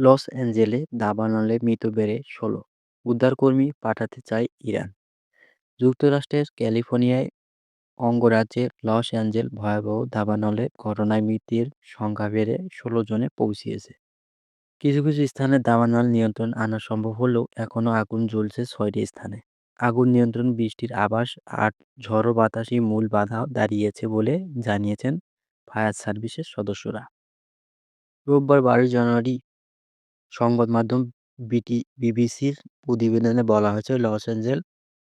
Loss অ্যাঞ্জেলে দাবানলে মৃত বেড়ে ষোলো। উদ্ধারকর্মী পাঠাতে চায় ইরান। যুক্তরাষ্ট্রের ক্যালিফোর্নিয়ায় অঙ্গরাজ্যের লস অ্যাঞ্জেল ভয়াবহ দাবানলে ঘটনায় মৃতের সংখ্যা বেড়ে ষোলো জনে পৌঁছিয়েছে। কিছু কিছু স্থানে দাবানল নিয়ন্ত্রণ আনা সম্ভব হলেও এখনও আগুন জ্বলছে ছয়টি স্থানে। আগুন নিয়ন্ত্রণ, বৃষ্টির আবাস আর ঝড়ো বাতাসই মূল বাধা দাঁড়িয়েছে বলে জানিয়েছেন ফায়ার সার্ভিসের সদস্যরা। রোববার বারোই জানুয়ারি সংবাদ মাধ্যম বিটি, বিবিসির প্রতিবেদনে বলা হয়েছে, Los Angeles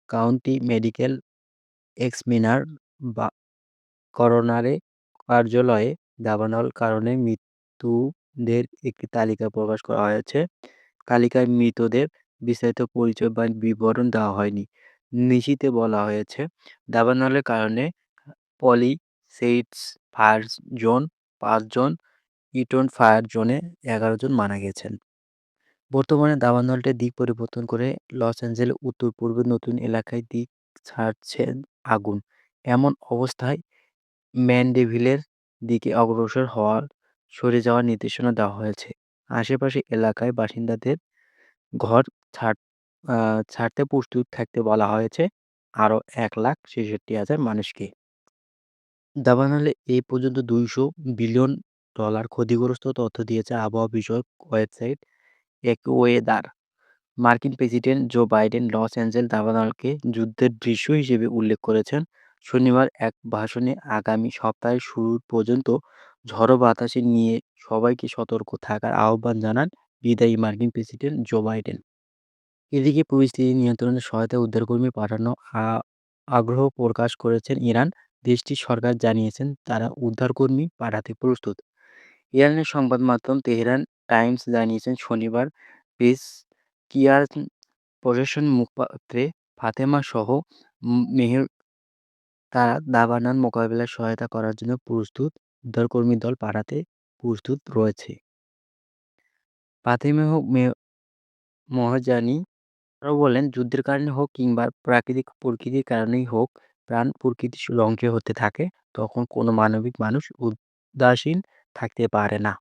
county medical examiner বা করোনারে কার্যালয়ে দাবানল কারণে মৃত্যুদের একটি তালিকা প্রকাশ করা হয়েছে। তালিকায় মৃতদের বিস্তারিত পরিচয় বা বিবরণ দেওয়া হয়নি। নিশিতে বলা হয়েছে, দাবানলের কারণে পলি সেইটস ফায়ার জোন পাঁচজন, ইটন ফায়ার জোনে এগারো জন মারা গেছেন। বর্তমানে দাবানলটির দিক পরিবর্তন করে লস অ্যাঞ্জেলেস উত্তর পূর্বে নতুন এলাকায় দিক ছাড়ছেন আগুন। এমন অবস্থায় ম্যান্ডেভিলের দিকে অগ্রসর হওয়ার সরে যাওয়ার নির্দেশনা দেওয়া হয়েছে। আশেপাশে এলাকায় বাসিন্দাদের ঘর ছাড় ছাড়তে প্রস্তুত থাকতে বলা হয়েছে। আরও এক লাখ ছেষট্টি হাজার মানুষকে। দাবানলে এই পর্যন্ত দুইশো বিলিয়ন ডলার ক্ষতিগ্রস্ত তথ্য দিয়েছে আবহাওয়া বিষয়ক ওয়েবসাইট একওয়েদার মার্কিন president Joe Biden Los Angeles দাবানলকে যুদ্ধের দৃশ্য হিসেবে উল্লেখ করেছেন। শনিবার এক ভাষণে আগামী সপ্তাহের শুরু পর্যন্ত ঝড়ো বাতাসে নিয়ে সবাইকে সতর্ক থাকার আহ্বান জানান বিদায়ী মার্কিন প্রেসিডেন্ট জো বাইডেন। এদিকে পরিস্থিতি নিয়ন্ত্রণে সহায়তায় উদ্ধারকর্মী পাঠানো আগ্রহ প্রকাশ করেছেন ইরান। দেশটির সরকার জানিয়েছেন তারা উদ্ধারকর্মী পাঠাতে প্রস্তুত। ইরানের সংবাদ মাধ্যম তেহরান টাইমস জানিয়েছেন শনিবার। পেস কিয়ার প্রশাসন মুখপাত্রে ফাতেমা সহ মেহের তারা দাবানল মোকাবিলায় সহায়তা করার জন্য প্রস্তুত উদ্ধারকর্মী দল পাঠাতে প্রস্তুত রয়েছে। ফাতেমা হোক মহাজানি আরও বলেন, যুদ্ধের কারণে হোক কিংবা প্রাকৃতিক প্রকৃতির কারণেই হোক প্রাণ প্রকৃতি ধ্বংস হতে থাকে, তখন কোনো মানবিক মানুষ উদাসীন থাকতে পারে না।